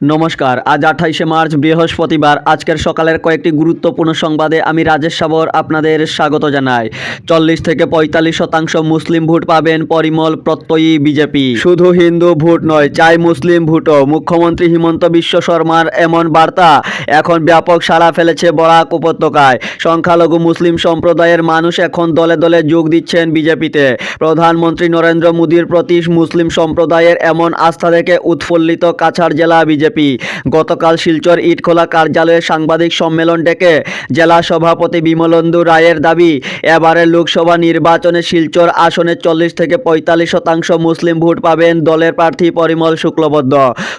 নমস্কার, আজ আঠাইশে মার্চ, বৃহস্পতিবার। আজকের সকালের কয়েকটি গুরুত্বপূর্ণ সংবাদে আমি রাজেশ সাবর আপনাদের স্বাগত জানাই। চল্লিশ থেকে পঁয়তাল্লিশ শতাংশ মুসলিম ভোট পাবেন পরিমল প্রত্যয়ী বিজেপি। শুধু হিন্দু ভোট নয়, চাই মুসলিম ভোটও। মুখ্যমন্ত্রী হিমন্ত বিশ্ব শর্মার এমন বার্তা, এখন ব্যাপক সাড়া ফেলেছে বরাক উপত্যকায়। সংখ্যালঘু মুসলিম সম্প্রদায়ের মানুষ এখন দলে দলে যোগ দিচ্ছেন বিজেপিতে। প্রধানমন্ত্রী নরেন্দ্র মোদীর প্রতি মুসলিম সম্প্রদায়ের এমন আস্থা থেকে উৎফুল্লিত কাছাড় জেলা বিজেপি। গতকাল শিলচর ইটখোলা কার্যালয়ে সাংবাদিক সম্মেলন ডেকে জেলা সভাপতি বিমলেন্দু রায়ের দাবি, এবারের লোকসভা নির্বাচনে শিলচর আসনে চল্লিশ থেকে পঁয়তাল্লিশ শতাংশ মুসলিম ভোট পাবেন দলের প্রার্থী পরিমল শুক্লবদ্ধ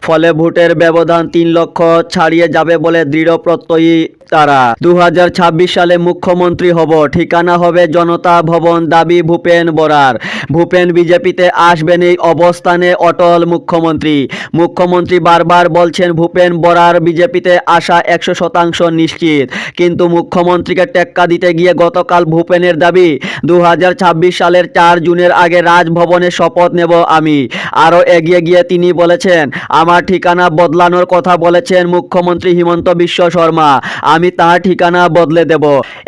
ফলে ভোটের ব্যবধান তিন লক্ষ ছাড়িয়ে যাবে বলে দৃঢ় প্রত্যয়ী তারা। দু হাজার ছাব্বিশ সালে মুখ্যমন্ত্রী হব, ঠিকানা হবে জনতা ভবন, দাবি ভূপেন বরার। ভূপেন বিজেপিতে আসবেন এই অবস্থানে অটল মুখ্যমন্ত্রী। মুখ্যমন্ত্রী বারবার বলছেন ভূপেন বরার বিজেপিতে আসা একশো শতাংশ নিশ্চিত। কিন্তু মুখ্যমন্ত্রীকে টেক্কা দিতে গিয়ে গতকাল ভূপেনের দাবি, দুহাজার ছাব্বিশ সালের চার জুনের আগে রাজভবনে শপথ নেব আমি। আরও এগিয়ে গিয়ে তিনি বলেছেন, আমার ঠিকানা বদলানোর কথা বলেছেন মুখ্যমন্ত্রী হিমন্ত বিশ্ব শর্মা। আমি তার ঠিকানা বদলে দেব।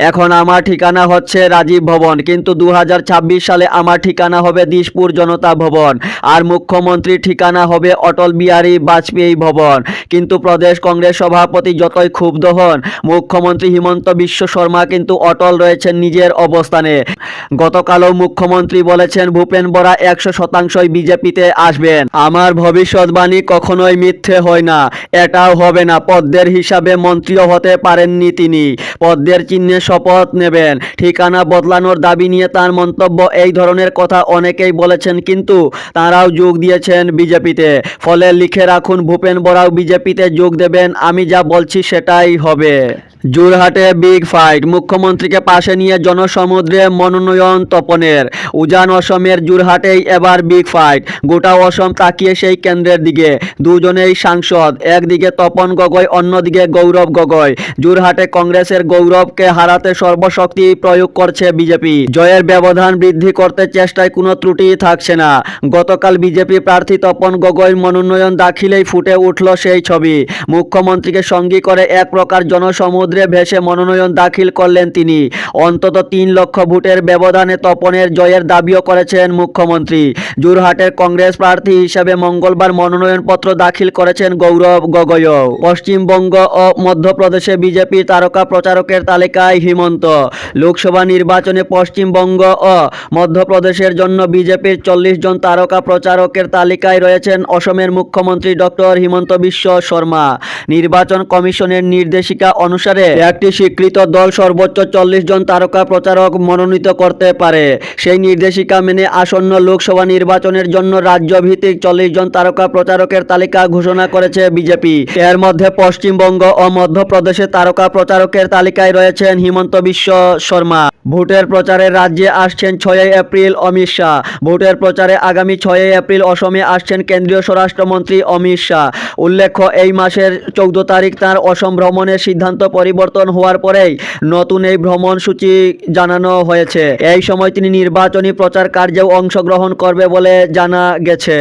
এখন আমার ঠিকানা হচ্ছে রাজীব ভবন, কিন্তু দু হাজার ছাব্বিশ সালে আমার ঠিকানা হবে দিশপুর জনতা ভবন। আর মুখ্যমন্ত্রীর ঠিকানা হবে অটল বিহারী বাজপেয়ী ভবন। কিন্তু প্রদেশ কংগ্রেস সভাপতি যতই ক্ষুব্ধ হন, মুখ্যমন্ত্রী হিমন্ত বিশ্ব শর্মা কিন্তু অটল রয়েছেন নিজের অবস্থানে। গতকালও মুখ্যমন্ত্রী বলেছেন, ভূপেন বরা একশো শতাংশই বিজেপিতে আসবেন। আমার ভবিষ্যৎবাণী কখনোই মিথ্যে হয় না। এটাও হবে না, পদ্মের হিসাবে মন্ত্রীও হতে পারেননি তিনি। পদ্মের চিহ্নে শপথ নেবেন। ঠিকানা বদলানোর দাবি নিয়ে তার মন্তব্য এই ধরনের কথা অনেকেই বলেছেন, কিন্তু তারাও যোগ দিয়েছেন বিজেপিতে। ফলে লিখে রাখুন, ভূপেন বরাও বিজেপিতে যোগ দেবেন আমি যা বলছি সেটাই হবে। জোরহাটে বিগ ফাইট। মুখ্যমন্ত্রীকে পাশে নিয়ে জনসমুদ্রে মনোনয়ন তপনের। উজান অসমের জোরহাটেই এবার বিগ ফাইট। গোটা অসম তাকিয়ে সেই কেন্দ্রের দিকে। দুজনেই সাংসদ। একদিকে তপন গগৈ, অন্যদিকে গৌরব গগৈ। জোরহাটে কংগ্রেসের গৌরবকে হারাতে সর্বশক্তি প্রয়োগ করছে বিজেপি। জয়ের ব্যবধান বৃদ্ধি করতে চেষ্টায় কোনো ত্রুটি থাকছে না। গতকাল বিজেপি প্রার্থী তপন গগৈর মনোনয়ন দাখিলেই ফুটে উঠল সেই ছবি। মুখ্যমন্ত্রীকে সঙ্গী করে এক প্রকার জনসমুদ্রে ভেসে মনোনয়ন দাখিল করলেন তিনি। অন্তত তিন লক্ষ ভোটের ব্যবধানে তপনের জয়ের দাবিও করেছেন মুখ্যমন্ত্রী। জোরহাটের কংগ্রেস প্রার্থী হিসেবে মঙ্গলবার মনোনয়নপত্র দাখিল করেছেন গৌরব গগৈও। পশ্চিমবঙ্গ ও মধ্যপ্রদেশে বিজেপির তারকা প্রচারকের তালিকায় হিমন্ত। লোকসভা নির্বাচনে পশ্চিমবঙ্গ ও মধ্যপ্রদেশের জন্য বিজেপির চল্লিশ জন তারকা প্রচারকের তালিকায় রয়েছেন অসমের মুখ্যমন্ত্রী ডক্টর হিমন্ত বিশ্ব শর্মা। নির্বাচন কমিশনের নির্দেশিকা অনুসারে একটি স্বীকৃত দল সর্বোচ্চ চল্লিশ জন তারকা প্রচারক মনোনীত করতে পারে। সেই নির্দেশিকা মেনে আসন্ন লোকসভা নির্বাচনের জন্য রাজ্যভিত্তিক চল্লিশ জন তারকা প্রচারকের তালিকা ঘোষণা করেছে বিজেপি। এর মধ্যে পশ্চিমবঙ্গ ও মধ্যপ্রদেশে তারকা প্রচারকের তালিকায় রয়েছেন হিমন্ত বিশ্ব শর্মা। ভোটের প্রচারে রাজ্যে আসছেন ছয়ই এপ্রিল অমিত শাহ। ভোটের প্রচারে আগামী ছয়ই এপ্রিল অসমে আসছেন কেন্দ্রীয় স্বরাষ্ট্রমন্ত্রী অমিত শাহ। উল্লেখ্য, এই মাসের চৌদ্দ তারিখ তার অসম ভ্রমণের সিদ্ধান্ত পরিবর্তন হওয়ার পরেই নতুন এই ভ্রমণ সূচি জানানো হয়েছে। এই সময় তিনি নির্বাচনী প্রচার কার্যেও অংশগ্রহণ করবে বলে জানা গেছে।